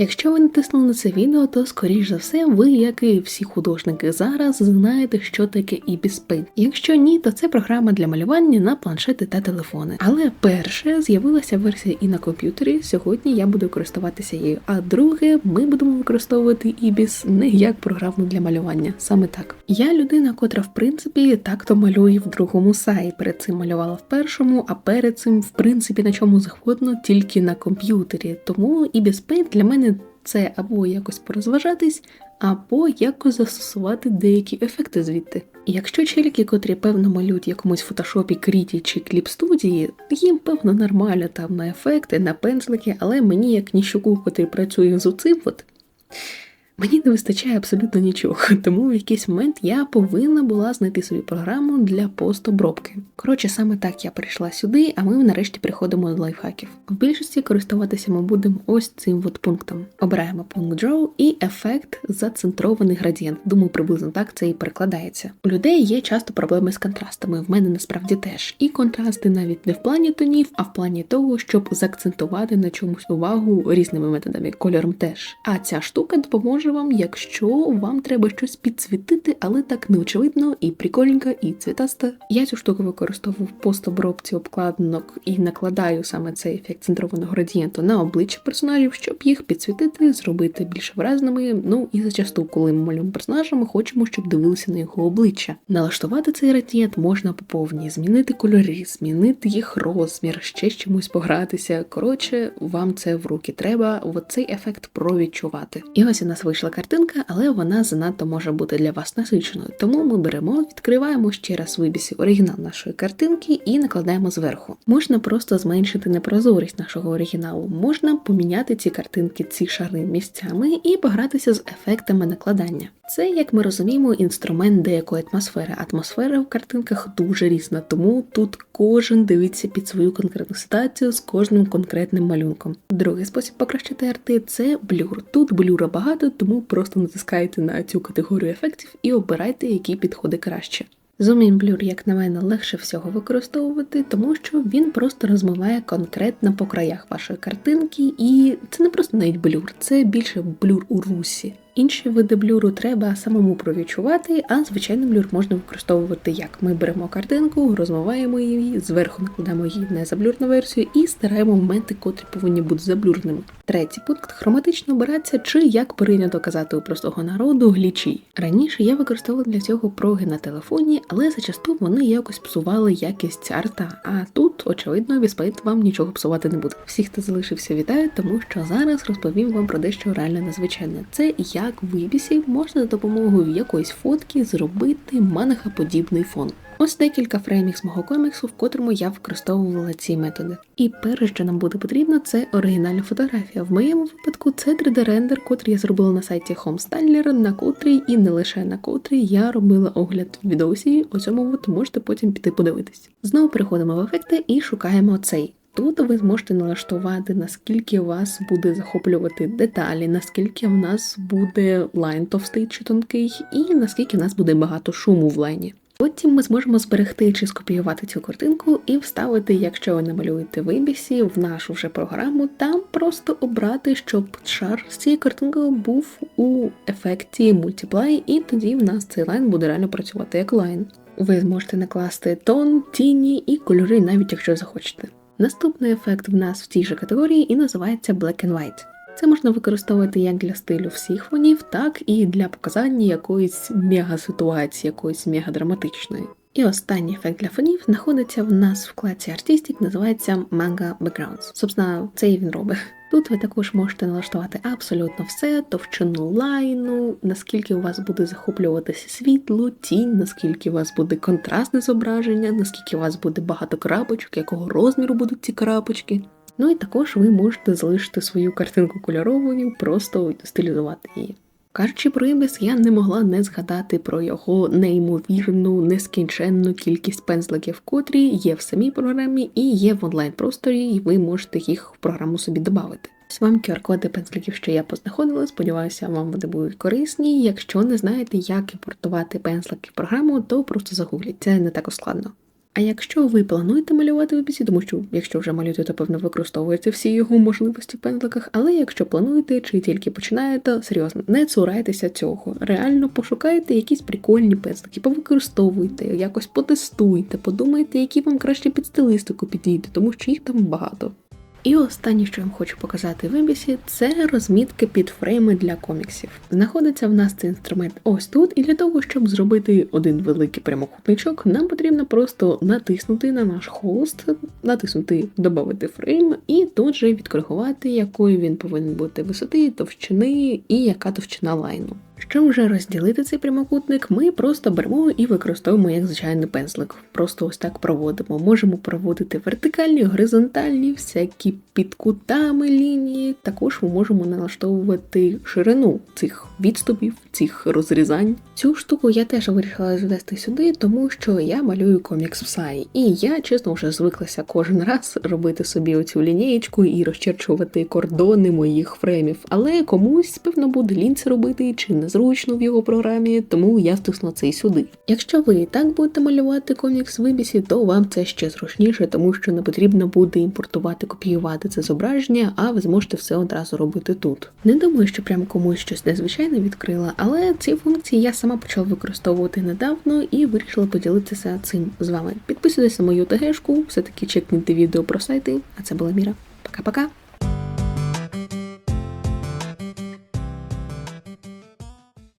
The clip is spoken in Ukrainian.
Якщо ви натиснули на це відео, то скоріш за все, ви, як і всі художники зараз, знаєте, що таке Ibis. Якщо ні, то це програма для малювання на планшети та телефони. Але перше з'явилася версія і на комп'ютері. Сьогодні я буду користуватися її. А друге, ми будемо використовувати Ibis не як програму для малювання. Саме так. Я людина, котра в принципі так-то малює в другому саї. Перед цим малювала в першому, а перед цим, в принципі, на чому завгодно, тільки на комп'ютері. Тому Ibis для мене це або якось порозважатись, або якось застосувати деякі ефекти звідти. Якщо челіки, котрі певно малюють якомусь фотошопі, кріті чи кліп студії, їм певно нормально там на ефекти, на пензлики, але мені, як ніщуку, котрий працює з оцим, от, Мені не вистачає абсолютно нічого, тому в якийсь момент я повинна була знайти собі програму для постобробки. Коротше, саме так я прийшла сюди, а ми нарешті приходимо до лайфхаків. В більшості користуватися ми будемо ось цим от пунктом. Обираємо пункт Draw і ефект зацентрований градієнт. Думаю, приблизно так це і перекладається. У людей є часто проблеми з контрастами. В мене насправді теж. І контрасти навіть не в плані тонів, а в плані того, щоб заакцентувати на чомусь увагу різними методами, кольором теж. А ця штука допоможе вам, якщо вам треба щось підсвітити, але так неочевидно і прикольненько, і цвітасто. Я цю штуку використовую в постобробці обкладинок і накладаю саме цей ефект центрованого градієнту на обличчя персонажів, щоб їх підсвітити, зробити більш виразними. Ну і зачасту, коли ми малюємо персонажа, ми хочемо, щоб дивилися на його обличчя. Налаштувати цей градієнт можна по повній, змінити кольори, змінити їх розмір, ще з чимось погратися. Коротше, вам це в руки треба в цей ефект провідчувати. І ось у нас вийшла картинка, але вона занадто може бути для вас насиченою. Тому ми беремо, відкриваємо ще раз вибісі оригінал нашої картинки і накладаємо зверху. Можна просто зменшити непрозорість нашого оригіналу, можна поміняти ці картинки, ці шари місцями і погратися з ефектами накладання. Це, як ми розуміємо, інструмент деякої атмосфери. Атмосфера в картинках дуже різна, тому тут кожен дивиться під свою конкретну ситуацію з кожним конкретним малюнком. Другий спосіб покращити арти це блюр. Тут блюра багато, тому просто натискайте на цю категорію ефектів і обирайте, який підходить краще. Zoom-in Blur, як на мене, легше всього використовувати, тому що він просто розмиває конкретно по краях вашої картинки, і це не просто навіть блюр, це більше блюр у русі. Інші види блюру треба самому провідчувати, а звичайний блюр можна використовувати як. Ми беремо картинку, розмиваємо її, зверху накладаємо її в незаблюрну версію і стираємо моменти, котрі повинні бути заблюрними. Третій пункт хроматично обирається, чи як прийнято казати у простого народу глічі. Раніше я використовувала для цього проги на телефоні, але зачасту вони якось псували якість арта. А тут, очевидно, віспейт вам нічого псувати не буде. Всіх, хто залишився, вітаю, тому що зараз розповім вам про дещо реально незвичайне. Це як в Ібісі можна за допомогою якоїсь фотки зробити манахаподібний фон. Ось декілька фреймів з мого коміксу, в котрому я використовувала ці методи. І перше, що нам буде потрібно, це оригінальна фотографія. В моєму випадку це 3D-рендер, котрий я зробила на сайті Homestyler, на котрий і не лише на котрий я робила огляд відосі. У цьому ви можете потім піти подивитись. Знову переходимо в ефекти і шукаємо цей. Тут ви зможете налаштувати, наскільки вас буде захоплювати деталі, наскільки в нас буде лайн товстий чи тонкий, і наскільки в нас буде багато шуму в лайні. Потім ми зможемо зберегти чи скопіювати цю картинку і вставити, якщо ви намалюєте в ібісі, в нашу вже програму, там просто обрати, щоб шар з цією картинкою був у ефекті мультиплай, і тоді в нас цей лайн буде реально працювати як лайн. Ви зможете накласти тон, тіні і кольори, навіть якщо захочете. Наступний ефект в нас в цій же категорії і називається Black and White. Це можна використовувати як для стилю всіх фонів, так і для показання якоїсь мега-ситуації, якоїсь мега-драматичної. І останній ефект для фонів знаходиться в нас в вкладці Artistic, називається Manga Backgrounds. Собственно, це і він робить. Тут ви також можете налаштувати абсолютно все, товщину лайну, наскільки у вас буде захоплюватися світло, тінь, наскільки у вас буде контрастне зображення, наскільки у вас буде багато крапочок, якого розміру будуть ці крапочки. Ну і також ви можете залишити свою картинку кольоровою, просто стилізувати її. Кажучи про Ібіс, я не могла не згадати про його неймовірну, нескінченну кількість пензликів, котрі є в самій програмі і є в онлайн-просторі, і ви можете їх в програму собі додати. З вам QR-коди пензликів, що я познаходила. Сподіваюся, вам вони будуть корисні. Якщо не знаєте, як імпортувати пензлики в програму, то просто загугліть, це не так складно. А якщо ви плануєте малювати в бісі, тому що якщо вже малюєте, то певно використовуєте всі його можливості в пензликах, але якщо плануєте чи тільки починаєте, серйозно, не цурайтеся цього. Реально пошукайте якісь прикольні пензлики, повикористовуйте, якось потестуйте, подумайте, які вам краще під стилистику підійде, тому що їх там багато. І останнє, що я вам хочу показати в Ебісі, це розмітки під фрейми для коміксів. Знаходиться в нас цей інструмент ось тут, і для того, щоб зробити один великий прямокутничок, нам потрібно просто натиснути на наш холст, натиснути Добавити фрейм, і тут же відкоригувати, якою він повинен бути висоти, товщини і яка товщина лайну. Щоб вже розділити цей прямокутник, ми просто беремо і використовуємо як звичайний пензлик. Просто ось так проводимо. Можемо проводити вертикальні, горизонтальні, всякі під кутами лінії. Також ми можемо налаштовувати ширину цих відступів, цих розрізань. Цю штуку я теж вирішила звести сюди, тому що я малюю комікс в Саї. І я, чесно, вже звиклася кожен раз робити собі оцю лінієчку і розчерчувати кордони моїх фреймів. Але комусь, певно, буде лінь це робити чи незручно в його програмі, тому я втисну це і сюди. Якщо ви і так будете малювати комікс в Ібісі, то вам це ще зручніше, тому що не потрібно буде імпортувати, копіювати це зображення, а ви зможете все одразу робити тут. Не думаю, що прям комусь щось незвичайне відкрила, але ці функції я сама почала використовувати недавно і вирішила поділитися цим з вами. Підписуйтесь на мою тегешку, все-таки чекніть відео про сайти. А це була Міра. Пока-пока!